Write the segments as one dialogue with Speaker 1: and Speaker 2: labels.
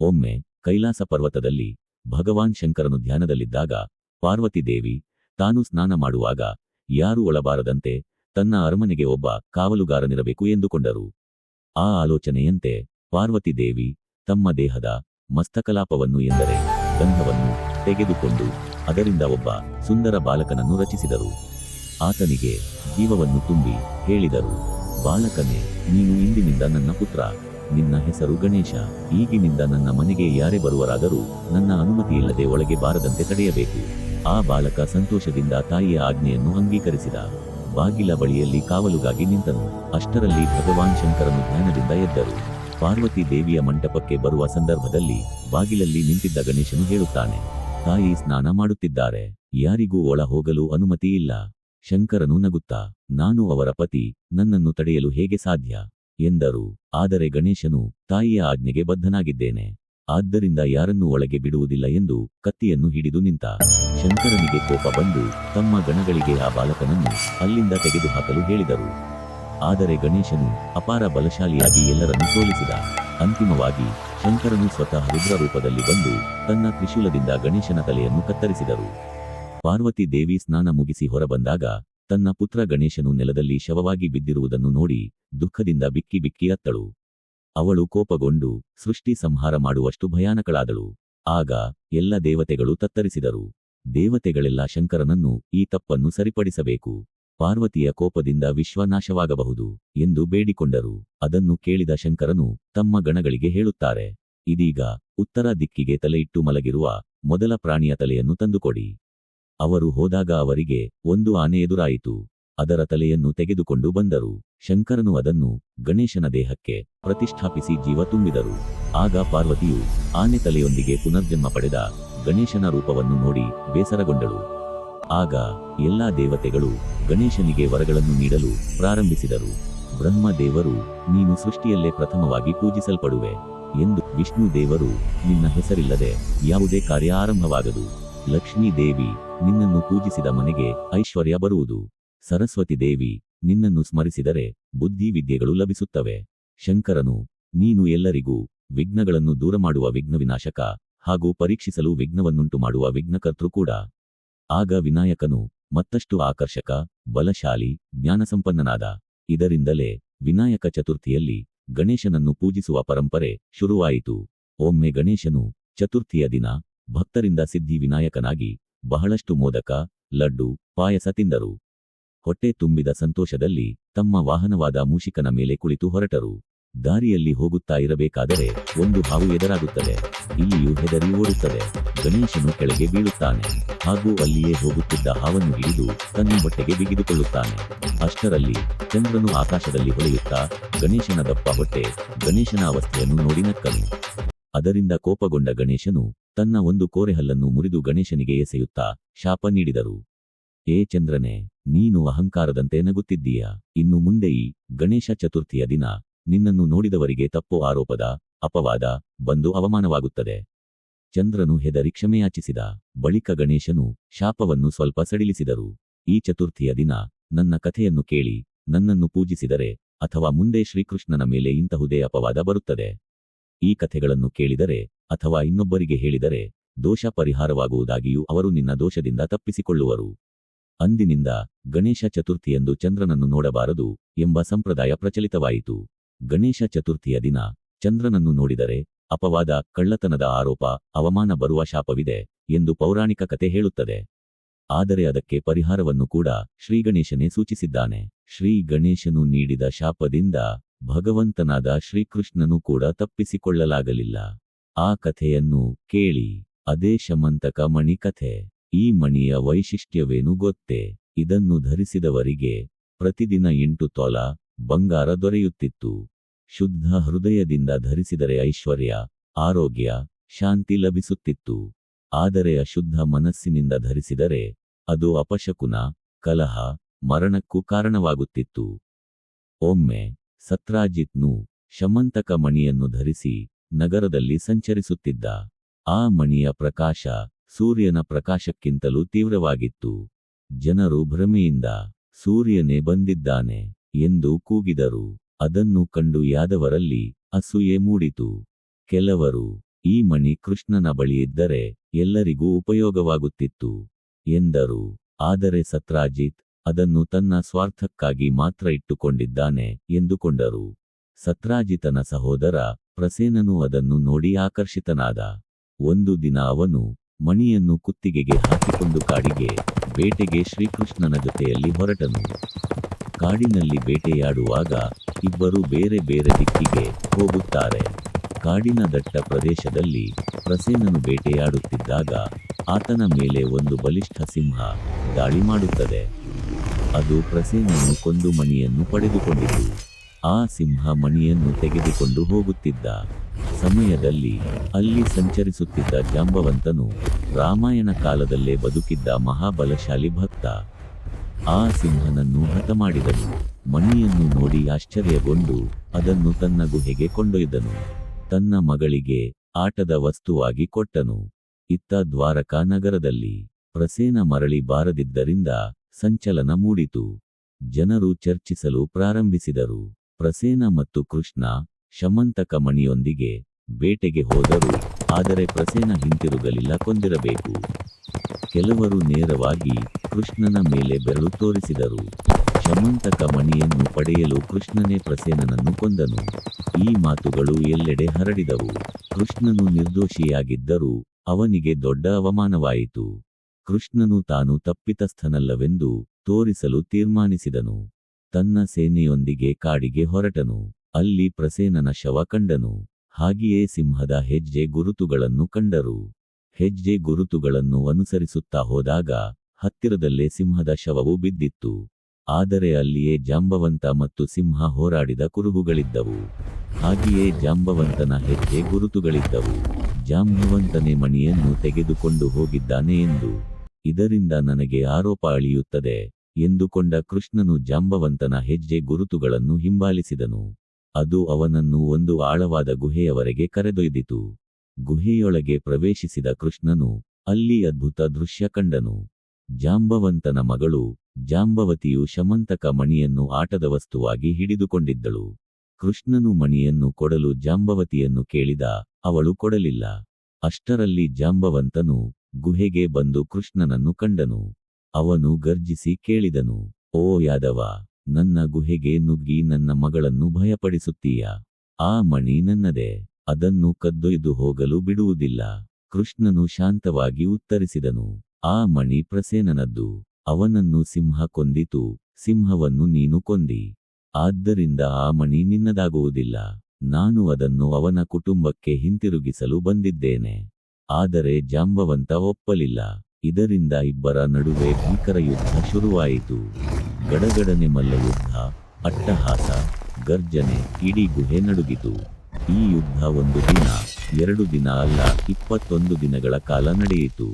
Speaker 1: ಒಮ್ಮೆ ಕೈಲಾಸ ಪರ್ವತದಲ್ಲಿ ಭಗವಾನ್ ಶಂಕರನು ಧ್ಯಾನದಲ್ಲಿದ್ದಾಗ ಪಾರ್ವತಿ ದೇವಿ ತಾನು ಸ್ನಾನ ಮಾಡುವಾಗ ಯಾರೂ ಒಳಬಾರದಂತೆ ತನ್ನ ಅರಮನೆಗೆ ಒಬ್ಬ ಕಾವಲುಗಾರನಿರಬೇಕು ಎಂದುಕೊಂಡರು. ಆ ಆಲೋಚನೆಯಂತೆ ಪಾರ್ವತಿ ದೇವಿ ತಮ್ಮ ದೇಹದ ಮಸ್ತಕಲಾಪವನ್ನು ಎಂದರೆ ಗಂಧವನ್ನು ತೆಗೆದುಕೊಂಡು ಅದರಿಂದ ಒಬ್ಬ ಸುಂದರ ಬಾಲಕನನ್ನು ರಚಿಸಿದರು. ಆತನಿಗೆ ಜೀವವನ್ನು ತುಂಬಿ ಹೇಳಿದರು, ಬಾಲಕನೇ, ನೀನು ಇಂದಿನಿಂದ ನನ್ನ ಪುತ್ರ. ನಿನ್ನ ಹೆಸರು ಗಣೇಶ. ಈಗಿನಿಂದ ನನ್ನ ಮನೆಗೆ ಯಾರೇ ಬರುವರಾದರೂ ನನ್ನ ಅನುಮತಿಯಿಲ್ಲದೆ ಒಳಗೆ ಬಾರದಂತೆ ತಡೆಯಬೇಕು. ಆ ಬಾಲಕ ಸಂತೋಷದಿಂದ ತಾಯಿಯ ಆಜ್ಞೆಯನ್ನು ಅಂಗೀಕರಿಸಿದ. ಬಾಗಿಲ ಬಳಿಯಲ್ಲಿ ಕಾವಲುಗಾಗಿ ನಿಂತನು. ಅಷ್ಟರಲ್ಲಿ ಭಗವಾನ್ ಶಂಕರನು ಧ್ಯಾನದಿಂದ ಎದ್ದರು. ಪಾರ್ವತಿ ದೇವಿಯ ಮಂಟಪಕ್ಕೆ ಬರುವ ಸಂದರ್ಭದಲ್ಲಿ ಬಾಗಿಲಲ್ಲಿ ನಿಂತಿದ್ದ ಗಣೇಶನು ಹೇಳುತ್ತಾನೆ, ತಾಯಿ ಸ್ನಾನ ಮಾಡುತ್ತಿದ್ದಾರೆ. ಯಾರಿಗೂ ಒಳ ಹೋಗಲು ಅನುಮತಿ ಇಲ್ಲ ಶಂಕರನು ನಗುತ್ತಾ, ನಾನು ಅವರ ಪತಿ. ನನ್ನನ್ನು ತಡೆಯಲು ಹೇಗೆ ಸಾಧ್ಯ? ಎಂದರು. ಆದರೆ ಗಣೇಶನು ತಾಯಿಯ ಆಜ್ಞೆಗೆ ಬದ್ಧನಾಗಿದ್ದೇನೆ. ಆದ್ದರಿಂದ ಯಾರನ್ನೂ ಒಳಗೆ ಬಿಡುವುದಿಲ್ಲ ಎಂದು ಕತ್ತಿಯನ್ನು ಹಿಡಿದು ನಿಂತ ಶಂಕರನಿಗೆ ಕೋಪ ಬಂದು ತಮ್ಮ ಗಣಗಳಿಗೆ ಆ ಬಾಲಕನನ್ನು ಅಲ್ಲಿಂದ ತೆಗೆದುಹಾಕಲು ಹೇಳಿದರು. ಆದರೆ ಗಣೇಶನು ಅಪಾರ ಬಲಶಾಲಿಯಾಗಿ ಎಲ್ಲರನ್ನು ಸೋಲಿಸಿದ. ಅಂತಿಮವಾಗಿ ಶಂಕರನು ಸ್ವತಃ ರುದ್ರ ರೂಪದಲ್ಲಿ ಬಂದು ತನ್ನ ತ್ರಿಶೂಲದಿಂದ ಗಣೇಶನ ತಲೆಯನ್ನು ಕತ್ತರಿಸಿದರು. ಪಾರ್ವತಿ ದೇವಿ ಸ್ನಾನ ಮುಗಿಸಿ ಹೊರಬಂದಾಗ ತನ್ನ ಪುತ್ರ ಗಣೇಶನು ನೆಲದಲ್ಲಿ ಶವವಾಗಿ ಬಿದ್ದಿರುವುದನ್ನು ನೋಡಿ ದುಃಖದಿಂದ ಬಿಕ್ಕಿ ಬಿಕ್ಕಿ ಅತ್ತಳು. ಅವಳು ಕೋಪಗೊಂಡು ಸೃಷ್ಟಿ ಸಂಹಾರ ಮಾಡುವಷ್ಟು ಭಯಾನಕಳಾದಳು. ಆಗ ಎಲ್ಲ ದೇವತೆಗಳು ತತ್ತರಿಸಿದರು. ದೇವತೆಗಳೆಲ್ಲ ಶಂಕರನನ್ನು ಈ ತಪ್ಪನ್ನು ಸರಿಪಡಿಸಬೇಕು. ಪಾರ್ವತಿಯ ಕೋಪದಿಂದ ವಿಶ್ವನಾಶವಾಗಬಹುದು ಎಂದು ಬೇಡಿಕೊಂಡರು. ಅದನ್ನು ಕೇಳಿದ ಶಂಕರನು ತಮ್ಮ ಗಣಗಳಿಗೆ ಹೇಳುತ್ತಾರೆ, ಇದೀಗ ಉತ್ತರ ದಿಕ್ಕಿಗೆ ತಲೆಯಿಟ್ಟು ಮಲಗಿರುವ ಮೊದಲ ಪ್ರಾಣಿಯ ತಲೆಯನ್ನು ತಂದುಕೊಡಿ. ಅವರು ಹೋದಾಗ ಅವರಿಗೆ ಒಂದು ಆನೆ ಎದುರಾಯಿತು. ಅದರ ತಲೆಯನ್ನು ತೆಗೆದುಕೊಂಡು ಬಂದರು. ಶಂಕರನು ಅದನ್ನು ಗಣೇಶನ ದೇಹಕ್ಕೆ ಪ್ರತಿಷ್ಠಾಪಿಸಿ ಜೀವ ತುಂಬಿದರು. ಆಗ ಪಾರ್ವತಿಯು ಆನೆ ತಲೆಯೊಂದಿಗೆ ಪುನರ್ಜನ್ಮ ಪಡೆದ ಗಣೇಶನ ರೂಪವನ್ನು ನೋಡಿ ಬೇಸರಗೊಂಡಳು. ಆಗ ಎಲ್ಲಾ ದೇವತೆಗಳು ಗಣೇಶನಿಗೆ ವರಗಳನ್ನು ನೀಡಲು ಪ್ರಾರಂಭಿಸಿದರು. ಬ್ರಹ್ಮ ದೇವರು, ನೀನು ಸೃಷ್ಟಿಯಲ್ಲೇ ಪ್ರಥಮವಾಗಿ ಪೂಜಿಸಲ್ಪಡುವೆ ಎಂದು ವಿಷ್ಣು ದೇವರು ನಿನ್ನ ಹೆಸರಿಲ್ಲದೆ ಯಾವುದೇ ಕಾರ್ಯ ಆರಂಭವಾಗದು. ಲಕ್ಷ್ಮೀ ದೇವಿ, ನಿನ್ನನ್ನು ಪೂಜಿಸಿದ ಮನೆಗೆ ಐಶ್ವರ್ಯ ಬರುವುದು. ಸರಸ್ವತಿ ದೇವಿ, ನಿನ್ನನ್ನು ಸ್ಮರಿಸಿದರೆ ಬುದ್ಧಿ ವಿದ್ಯೆಗಳು ಲಭಿಸುತ್ತವೆ. ಶಂಕರನು, ನೀನು ಎಲ್ಲರಿಗೂ ವಿಘ್ನಗಳನ್ನು ದೂರ ಮಾಡುವ ವಿಘ್ನ ವಿನಾಶಕ ಹಾಗೂ ಪರೀಕ್ಷಿಸಲು ವಿಘ್ನವನ್ನುಂಟು ಮಾಡುವ ವಿಘ್ನಕರ್ತೃ ಕೂಡ. ಆಗ ವಿನಾಯಕನು ಮತ್ತಷ್ಟು ಆಕರ್ಷಕ, ಬಲಶಾಲಿ, ಜ್ಞಾನಸಂಪನ್ನನಾದ. ಇದರಿಂದಲೇ ವಿನಾಯಕ ಚತುರ್ಥಿಯಲ್ಲಿ ಗಣೇಶನನ್ನು ಪೂಜಿಸುವ ಪರಂಪರೆ ಶುರುವಾಯಿತು. ಒಮ್ಮೆ ಗಣೇಶನು ಚತುರ್ಥಿಯ ದಿನ ಭಕ್ತರಿಂದ ಸಿದ್ಧಿ ವಿನಾಯಕನಾಗಿ ಬಹಳಷ್ಟು ಮೋದಕ, ಲಡ್ಡು, ಪಾಯಸ ತಿಂದರು. ಹೊಟ್ಟೆ ತುಂಬಿದ ಸಂತೋಷದಲ್ಲಿ ತಮ್ಮ ವಾಹನವಾದ ಮೂಷಿಕನ ಮೇಲೆ ಕುಳಿತು ಹೊರಟರು. ದಾರಿಯಲ್ಲಿ ಹೋಗುತ್ತಾ ಇರಬೇಕಾದರೆ ಒಂದು ಹಾವು ಎದುರಾಗುತ್ತದೆ. ಇಲ್ಲಿಯೂ ಹೆದರಿ ಓಡುತ್ತದೆ. ಗಣೇಶನು ಕೆಳಗೆ ಬೀಳುತ್ತಾನೆ. ಹಾಗೂ ಅಲ್ಲಿಯೇ ಹೋಗುತ್ತಿದ್ದ ಹಾವನ್ನು ಹಿಡಿದು ತನ್ನ ಹೊಟ್ಟೆಗೆ ಬಿಗಿದುಕೊಳ್ಳುತ್ತಾನೆ. ಅಷ್ಟರಲ್ಲಿ ಚಂದ್ರನು ಆಕಾಶದಲ್ಲಿ ಹೊಳೆಯುತ್ತಾ ಗಣೇಶನ ದಪ್ಪ ಹೊಟ್ಟೆ ಗಣೇಶನ ಅವಸ್ಥೆಯನ್ನು ನೋಡಿ ಅದರಿಂದ ಕೋಪಗೊಂಡ ಗಣೇಶನು ತನ್ನ ಒಂದು ಕೋರೆಹಲ್ಲನ್ನು ಮುರಿದು ಗಣೇಶನಿಗೆ ಎಸೆಯುತ್ತಾ ಶಾಪ ನೀಡಿದರು. ಏ ಚಂದ್ರನೇ, ನೀನು ಅಹಂಕಾರದಂತೆ ನಗುತ್ತಿದ್ದೀಯ. ಇನ್ನು ಮುಂದೆ ಈ ಗಣೇಶ ಚತುರ್ಥಿಯ ದಿನ ನಿನ್ನನ್ನು ನೋಡಿದವರಿಗೆ ತಪ್ಪು ಆರೋಪದ, ಅಪವಾದ, ಬಂದು ಅವಮಾನವಾಗುತ್ತದೆ. ಚಂದ್ರನು ಹೆದರಿ ಕ್ಷಮೆಯಾಚಿಸಿದ. ಬಳಿಕ ಗಣೇಶನು ಶಾಪವನ್ನು ಸ್ವಲ್ಪ ಸಡಿಲಿಸಿದರು. ಈ ಚತುರ್ಥಿಯ ದಿನ ನನ್ನ ಕಥೆಯನ್ನು ಕೇಳಿ ನನ್ನನ್ನು ಪೂಜಿಸಿದರೆ ಅಥವಾ ಮುಂದೆ ಶ್ರೀಕೃಷ್ಣನ ಮೇಲೆ ಇಂತಹುದೇ ಅಪವಾದ ಬರುತ್ತದೆ. ಈ ಕಥೆಗಳನ್ನು ಕೇಳಿದರೆ ಅಥವಾ ಇನ್ನೊಬ್ಬರಿಗೆ ಹೇಳಿದರೆ ದೋಷ ಪರಿಹಾರವಾಗುವುದಾಗಿಯೂ ಅವರು ನಿನ್ನ ದೋಷದಿಂದ ತಪ್ಪಿಸಿಕೊಳ್ಳುವರು. ಅಂದಿನಿಂದ ಗಣೇಶ ಚತುರ್ಥಿಯಂದು ಚಂದ್ರನನ್ನು ನೋಡಬಾರದು ಎಂಬ ಸಂಪ್ರದಾಯ ಪ್ರಚಲಿತವಾಯಿತು. ಗಣೇಶ ಚತುರ್ಥಿಯ ದಿನ ಚಂದ್ರನನ್ನು ನೋಡಿದರೆ ಅಪವಾದ, ಕಳ್ಳತನದ ಆರೋಪ, ಅವಮಾನ ಬರುವ ಶಾಪವಿದೆ ಎಂದು ಪೌರಾಣಿಕ ಕತೆ ಹೇಳುತ್ತದೆ. ಆದರೆ ಅದಕ್ಕೆ ಪರಿಹಾರವನ್ನು ಕೂಡ ಶ್ರೀಗಣೇಶನೇ ಸೂಚಿಸಿದ್ದಾನೆ. ಶ್ರೀ ಗಣೇಶನು ನೀಡಿದ ಶಾಪದಿಂದ ಭಗವಂತನಾದ ಶ್ರೀಕೃಷ್ಣನು ಕೂಡ ತಪ್ಪಿಸಿಕೊಳ್ಳಲಾಗಲಿಲ್ಲ. ಆ ಕಥೆಯನ್ನು ಕೇಳಿ ಅದೇ ಶಮಂತಕ ಮಣಿ ಕಥೆ ಈ ಮಣಿಯ ವೈಶಿಷ್ಟ್ಯವೇನು ಗೊತ್ತೇ? ಇದನ್ನು ಧರಿಸಿದವರಿಗೆ ಪ್ರತಿದಿನ ಎಂಟು ತೊಲ ಬಂಗಾರ ದೊರೆಯುತ್ತಿತ್ತು. ಶುದ್ಧ ಹೃದಯದಿಂದ ಧರಿಸಿದರೆ ಐಶ್ವರ್ಯ, ಆರೋಗ್ಯ, ಶಾಂತಿ ಲಭಿಸುತ್ತಿತ್ತು. ಆದರೆ ಅಶುದ್ಧ ಮನಸ್ಸಿನಿಂದ ಧರಿಸಿದರೆ ಅದು ಅಪಶಕುನ, ಕಲಹ, ಮರಣಕ್ಕೂ ಕಾರಣವಾಗುತ್ತಿತ್ತು. ಒಮ್ಮೆ ಸತ್ರಾಜಿತ್ನು ಶಮಂತಕ ಮಣಿಯನ್ನು ಧರಿಸಿ ನಗರದಲ್ಲಿ ಸಂಚರಿಸುತ್ತಿದ್ದ ಆ ಮಣಿಯ ಪ್ರಕಾಶ ಸೂರ್ಯನ ಪ್ರಕಾಶಕ್ಕಿಂತಲೂ ತೀವ್ರವಾಗಿತ್ತು. ಜನರು ಭ್ರಮೆಯಿಂದ, ಸೂರ್ಯನೇ ಬಂದಿದ್ದಾನೆ ಎಂದು ಕೂಗಿದರು. ಅದನ್ನು ಕಂಡು ಯಾದವರಲ್ಲಿ ಅಸೂಯೆ ಮೂಡಿತು. ಕೆಲವರು, ಈ ಮಣಿ ಕೃಷ್ಣನ ಬಳಿಯಿದ್ದರೆ ಎಲ್ಲರಿಗೂ ಉಪಯೋಗವಾಗುತ್ತಿತ್ತು ಎಂದರು. ಆದರೆ ಸತ್ರಾಜಿತ್ ಅದನ್ನು ತನ್ನ ಸ್ವಾರ್ಥಕ್ಕಾಗಿ ಮಾತ್ರ ಇಟ್ಟುಕೊಂಡಿದ್ದಾನೆ ಎಂದುಕೊಂಡರು. ಸತ್ರಾಜಿತನ ಸಹೋದರ ಪ್ರಸೇನನು ಅದನ್ನು ನೋಡಿ ಆಕರ್ಷಿತನಾದ. ಒಂದು ದಿನ ಅವನು ಮಣಿಯನ್ನು ಕುತ್ತಿಗೆಗೆ ಹಾಕಿಕೊಂಡು ಕಾಡಿಗೆ, ಬೇಟೆಗೆ ಶ್ರೀಕೃಷ್ಣನ ಜೊತೆಯಲ್ಲಿ ಹೊರಟನು. ಕಾಡಿನಲ್ಲಿ ಬೇಟೆಯಾಡುವಾಗ ಇಬ್ಬರು ಬೇರೆ ಬೇರೆ ದಿಕ್ಕಿಗೆ ಹೋಗುತ್ತಾರೆ. ಕಾಡಿನ ದಟ್ಟ ಪ್ರದೇಶದಲ್ಲಿ ಪ್ರಸೇನನು ಬೇಟೆಯಾಡುತ್ತಿದ್ದಾಗ ಆತನ ಮೇಲೆ ಒಂದು ಬಲಿಷ್ಠ ಸಿಂಹ ದಾಳಿ ಮಾಡುತ್ತದೆ. ಅದು ಪ್ರಸೇನನ್ನು ಕೊಂದು ಮಣಿಯನ್ನು ಪಡೆದುಕೊಂಡಿತು. ಆ ಸಿಂಹ ಮಣಿಯನ್ನು ತೆಗೆದುಕೊಂಡು ಹೋಗುತ್ತಿದ್ದ ಸಮಯದಲ್ಲಿ ಅಲ್ಲಿ ಸಂಚರಿಸುತ್ತಿದ್ದ ಜಾಂಬವಂತನು ರಾಮಾಯಣ ಕಾಲದಲ್ಲೇ ಬದುಕಿದ್ದ ಮಹಾಬಲಶಾಲಿ ಭಕ್ತ. ಆ ಸಿಂಹನನ್ನು ಹತಮಾಡಿದನು. ಮಣಿಯನ್ನು ನೋಡಿ ಆಶ್ಚರ್ಯಗೊಂಡು ಅದನ್ನು ತನ್ನ ಗುಹೆಗೆ ಕೊಂಡೊಯ್ದನು. ತನ್ನ ಮಗಳಿಗೆ ಆಟದ ವಸ್ತುವಾಗಿ ಕೊಟ್ಟನು. ಇತ್ತ ದ್ವಾರಕಾ ನಗರದಲ್ಲಿ ಪ್ರಸೇನ ಮರಳಿ ಬಾರದಿದ್ದರಿಂದ ಸಂಚಲನ ಮೂಡಿತು. ಜನರು ಚರ್ಚಿಸಲು ಪ್ರಾರಂಭಿಸಿದರು. ಪ್ರಸೇನ ಮತ್ತು ಕೃಷ್ಣ ಶಮಂತಕ ಮಣಿಯೊಂದಿಗೆ ಬೇಟೆಗೆ ಹೋದರು. ಆದರೆ ಪ್ರಸೇನ ಹಿಂತಿರುಗಲಿಲ್ಲ, ಕೊಂದಿರಬೇಕು. ಕೆಲವರು ನೇರವಾಗಿ ಕೃಷ್ಣನ ಮೇಲೆ ಬೆರಳು ತೋರಿಸಿದರು. ಶಮಂತಕ ಮಣಿಯನ್ನು ಪಡೆಯಲು ಕೃಷ್ಣನೇ ಪ್ರಸೇನನನ್ನು ಕೊಂದನು. ಈ ಮಾತುಗಳು ಎಲ್ಲೆಡೆ ಹರಡಿದವು. ಕೃಷ್ಣನು ನಿರ್ದೋಷಿಯಾಗಿದ್ದರೂ ಅವನಿಗೆ ದೊಡ್ಡ ಅವಮಾನವಾಯಿತು. ಕೃಷ್ಣನು ತಾನು ತಪ್ಪಿತಸ್ಥನಲ್ಲವೆಂದು ತೋರಿಸಲು ತೀರ್ಮಾನಿಸಿದನು. ತನ್ನ ಸೇನೆಯೊಂದಿಗೆ ಕಾಡಿಗೆ ಹೊರಟನು. ಅಲ್ಲಿ ಪ್ರಸೇನನ ಶವ ಕಂಡನು. ಹಾಗೆಯೇ ಸಿಂಹದ ಹೆಜ್ಜೆ ಗುರುತುಗಳನ್ನು ಕಂಡರು. ಹೆಜ್ಜೆ ಗುರುತುಗಳನ್ನು ಅನುಸರಿಸುತ್ತಾ ಹೋದಾಗ ಹತ್ತಿರದಲ್ಲೇ ಸಿಂಹದ ಶವವು ಬಿದ್ದಿತ್ತು. ಆದರೆ ಅಲ್ಲಿಯೇ ಜಾಂಬವಂತ ಮತ್ತು ಸಿಂಹ ಹೋರಾಡಿದ ಕುರುಹುಗಳಿದ್ದವು. ಹಾಗೆಯೇ ಜಾಂಬವಂತನ ಹೆಜ್ಜೆ ಗುರುತುಗಳಿದ್ದವು. ಜಾಂಬವಂತನೇ ಮಣಿಯನ್ನು ತೆಗೆದುಕೊಂಡು ಹೋಗಿದ್ದಾನೆ ಎಂದು ಇದರಿಂದ ನನಗೆ ಆರೋಪ ಅಳಿಯುತ್ತದೆ. ಎಂದುಕೊಂಡ ಕೃಷ್ಣನು ಜಾಂಬವಂತನ ಹೆಜ್ಜೆ ಗುರುತುಗಳನ್ನು ಹಿಂಬಾಲಿಸಿದನು. ಅದು ಅವನನ್ನು ಒಂದು ಆಳವಾದ ಗುಹೆಯವರೆಗೆ ಕರೆದೊಯ್ದಿತು. ಗುಹೆಯೊಳಗೆ ಪ್ರವೇಶಿಸಿದ ಕೃಷ್ಣನು ಅಲ್ಲಿ ಅದ್ಭುತ ದೃಶ್ಯ ಕಂಡನು. ಜಾಂಬವಂತನ ಮಗಳು, ಜಾಂಬವತಿಯು ಶಮಂತಕ ಮಣಿಯನ್ನು ಆಟದ ವಸ್ತುವಾಗಿ ಹಿಡಿದುಕೊಂಡಿದ್ದಳು. ಕೃಷ್ಣನು ಮಣಿಯನ್ನು ಕೊಡಲು ಜಾಂಬವತಿಯನ್ನು ಕೇಳಿದ, ಅವಳು ಕೊಡಲಿಲ್ಲ. ಅಷ್ಟರಲ್ಲಿ ಜಾಂಬವಂತನು ಗುಹೆಗೆ ಬಂದು ಕೃಷ್ಣನನ್ನು ಕಂಡನು. ಅವನು ಗರ್ಜಿಸಿ ಕೇಳಿದನು, ಓ ಯಾದವ, ನನ್ನ ಗುಹೆಗೆ ನುಗ್ಗಿ ನನ್ನ ಮಗಳನ್ನು ಭಯಪಡಿಸುತ್ತೀಯ? ಆ ಮಣಿ ನನ್ನದೇ, ಅದನ್ನು ಕದ್ದೊಯ್ದು ಹೋಗಲು ಬಿಡುವುದಿಲ್ಲ. ಕೃಷ್ಣನು ಶಾಂತವಾಗಿ ಉತ್ತರಿಸಿದನು, ಆ ಮಣಿ ಪ್ರಸೇನನದ್ದು, ಅವನನ್ನು ಸಿಂಹ ಕೊಂದಿತು, ಸಿಂಹವನ್ನು ನೀನು ಕೊಂದಿ. ಆದ್ದರಿಂದ ಆ ಮಣಿ ನಿನ್ನದಾಗುವುದಿಲ್ಲ, ನಾನು ಅದನ್ನು ಅವನ ಕುಟುಂಬಕ್ಕೆ ಹಿಂತಿರುಗಿಸಲು ಬಂದಿದ್ದೇನೆ. ಆದರೆ ಜಾಂಬವಂತ ಒಪ್ಪಲಿಲ್ಲ. ಇದರಿಂದ ಇಬ್ಬರ ನಡುವೆ ಭೀಕರ ಯುದ್ಧ ಶುರುವಾಯಿತು. ಗಡಗಡನೆ ಮಲ್ಲಯುದ್ಧ ಅಟ್ಟಹಾಸ, ಗರ್ಜನೆ, ಇಡೀ ಗುಹೆ ನಡುಗಿತು. ಈ ಯುದ್ಧ ಒಂದು ದಿನ, ಎರಡು ದಿನ ಅಲ್ಲ, ಇಪ್ಪತ್ತೊಂದು ದಿನಗಳ ಕಾಲ ನಡೆಯಿತು.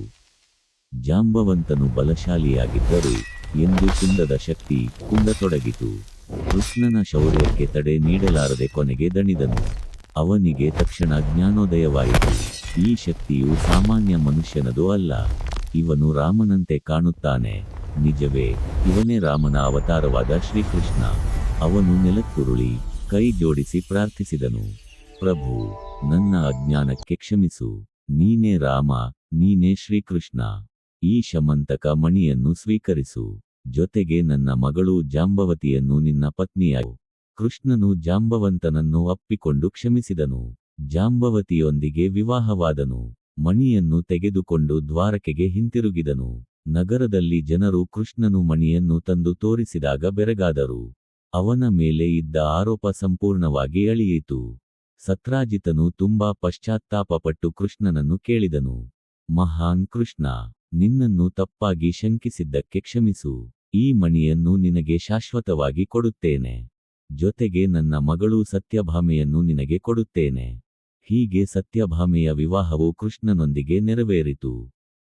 Speaker 1: ಜಾಂಬವಂತನು ಬಲಶಾಲಿಯಾಗಿದ್ದರು, ಎಂದು ಕುಂದದ ಶಕ್ತಿ ಕುಂದತೊಡಗಿತು. ಕೃಷ್ಣನ ಶೌರ್ಯಕ್ಕೆ ತಡೆ ನೀಡಲಾರದೆ ಕೊನೆಗೆ ದಣಿದನು. ಅವನಿಗೆ ತಕ್ಷಣ ಜ್ಞಾನೋದಯವಾಯಿತು. ಈ ಶಕ್ತಿಯು ಸಾಮಾನ್ಯ ಮನುಷ್ಯನದು ಅಲ್ಲ. ಇವನು ರಾಮನಂತೆ ಕಾಣುತ್ತಾನೆ. ನಿಜವೇ, ಇವನೇ ರಾಮನ ಅವತಾರವಾದ ಶ್ರೀಕೃಷ್ಣ. ಅವನು ನೆಲಕ್ಕುರುಳಿ, ಕೈ ಜೋಡಿಸಿ ಪ್ರಾರ್ಥಿಸಿದನು. ಪ್ರಭು, ನನ್ನ ಅಜ್ಞಾನಕ್ಕೆ ಕ್ಷಮಿಸು. ನೀನೇ ರಾಮ, ನೀನೇ ಶ್ರೀಕೃಷ್ಣ. ಈ ಶಮಂತಕ ಮಣಿಯನ್ನು ಸ್ವೀಕರಿಸು. ಜೊತೆಗೆ ನನ್ನ ಮಗಳು ಜಾಂಬವತಿಯನ್ನು ನಿನ್ನ ಪತ್ನಿಯಾಯು ಕೃಷ್ಣನು ಜಾಂಬವಂತನನ್ನು ಅಪ್ಪಿಕೊಂಡು ಕ್ಷಮಿಸಿದನು. ಜಾಂಬವತಿಯೊಂದಿಗೆ ವಿವಾಹವಾದನು. ಮಣಿಯನ್ನು ತೆಗೆದುಕೊಂಡು ದ್ವಾರಕೆಗೆ ಹಿಂತಿರುಗಿದನು. ನಗರದಲ್ಲಿ ಜನರು ಕೃಷ್ಣನು ಮಣಿಯನ್ನು ತಂದು ತೋರಿಸಿದಾಗ ಬೆರಗಾದರು. ಅವನ ಮೇಲೆ ಇದ್ದ ಆರೋಪ ಸಂಪೂರ್ಣವಾಗಿ ಅಳಿಯಿತು. ಸತ್ರಾಜಿತನು ತುಂಬಾ ಪಶ್ಚಾತ್ತಾಪಪಟ್ಟು ಕೃಷ್ಣನನ್ನು ಕೇಳಿದನು. ಮಹಾನ್ ಕೃಷ್ಣ, ನಿನ್ನನ್ನು ತಪ್ಪಾಗಿ ಶಂಕಿಸಿದ್ದಕ್ಕೆ ಕ್ಷಮಿಸು. ಈ ಮಣಿಯನ್ನು ನಿನಗೆ ಶಾಶ್ವತವಾಗಿ ಕೊಡುತ್ತೇನೆ. ಜೊತೆಗೆ ನನ್ನ ಮಗಳು ಸತ್ಯಭಾಮೆಯನ್ನು ನಿನಗೆ ಕೊಡುತ್ತೇನೆ. ಹೀಗೆ ಸತ್ಯಭಾಮೆಯ ವಿವಾಹವು ಕೃಷ್ಣನೊಂದಿಗೆ ನೆರವೇರಿತು.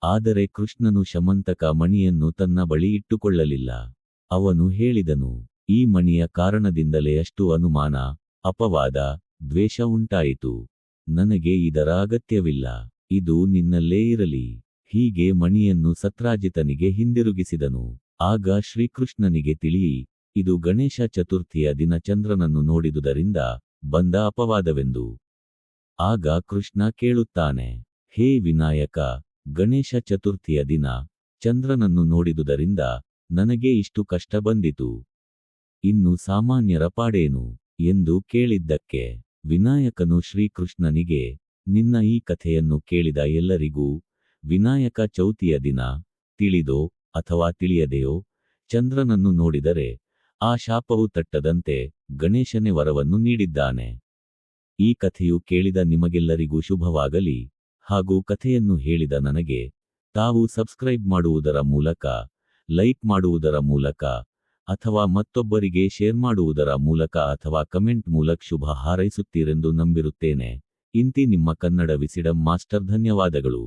Speaker 1: ಆದರೆ ಕೃಷ್ಣನು ಶಮಂತಕ ಮಣಿಯನ್ನು ತನ್ನ ಬಳಿ ಇಟ್ಟುಕೊಳ್ಳಲಿಲ್ಲ. ಅವನು ಹೇಳಿದನು, ಈ ಮಣಿಯ ಕಾರಣದಿಂದಲೇ ಅಷ್ಟು ಅನುಮಾನ, ಅಪವಾದ, ದ್ವೇಷ ಉಂಟಾಯಿತು. ನನಗೆ ಇದರ ಅಗತ್ಯವಿಲ್ಲ, ಇದು ನಿನ್ನಲ್ಲೇ ಇರಲಿ. ಹೀಗೆ ಮಣಿಯನ್ನು ಸತ್ರಾಜಿತನಿಗೆ ಹಿಂದಿರುಗಿಸಿದನು. ಆಗ ಶ್ರೀಕೃಷ್ಣನಿಗೆ ತಿಳಿ ಇದು ಗಣೇಶ ಚತುರ್ಥಿಯ ದಿನ ಚಂದ್ರನನ್ನು ನೋಡಿದುದರಿಂದ ಬಂದ ಅಪವಾದವೆಂದು. ಆಗ ಕೃಷ್ಣ ಕೇಳುತ್ತಾನೆ, ಹೇ ವಿನಾಯಕ, ಗಣೇಶ ಚತುರ್ಥಿಯ ದಿನ ಚಂದ್ರನನ್ನು ನೋಡಿದುದರಿಂದ ನನಗೆ ಇಷ್ಟು ಕಷ್ಟ ಬಂದಿತು. ಇನ್ನು ಸಾಮಾನ್ಯರ ಪಾಡೇನು? ಎಂದು ಕೇಳಿದ್ದಕ್ಕೆ ವಿನಾಯಕನು ಶ್ರೀಕೃಷ್ಣನಿಗೆ, ನಿನ್ನ ಈ ಕಥೆಯನ್ನು ಕೇಳಿದ ಎಲ್ಲರಿಗೂ ವಿನಾಯಕ ಚೌತಿಯ ದಿನ ತಿಳಿದೋ ಅಥವಾ ತಿಳಿಯದೆಯೋ ಚಂದ್ರನನ್ನು ನೋಡಿದರೆ ಆ ಶಾಪವು ತಟ್ಟದಂತೆ ಗಣೇಶನೇ ವರವನ್ನು ನೀಡಿದ್ದಾನೆ. ಈ ಕಥೆಯು ಕೇಳಿದ ನಿಮಗೆಲ್ಲರಿಗೂ ಶುಭವಾಗಲಿ ಹಾಗೂ ಕಥೆಯನ್ನು ಹೇಳಿದ ನನಗೆ ತಾವು ಸಬ್ಸ್ಕ್ರೈಬ್ ಮಾಡುವುದರ ಮೂಲಕ, ಲೈಕ್ ಮಾಡುವುದರ ಮೂಲಕ ಅಥವಾ ಮತ್ತೊಬ್ಬರಿಗೆ ಶೇರ್ ಮಾಡುವುದರ ಮೂಲಕ ಅಥವಾ ಕಮೆಂಟ್ ಮೂಲಕ ಶುಭ ಹಾರೈಸುತ್ತೀರೆಂದು ನಂಬಿರುತ್ತೇನೆ. ಇಂತಿ ನಿಮ್ಮ ಕನ್ನಡ ವಿಸಿಡಂ ಮಾಸ್ಟರ್ ಧನ್ಯವಾದಗಳು.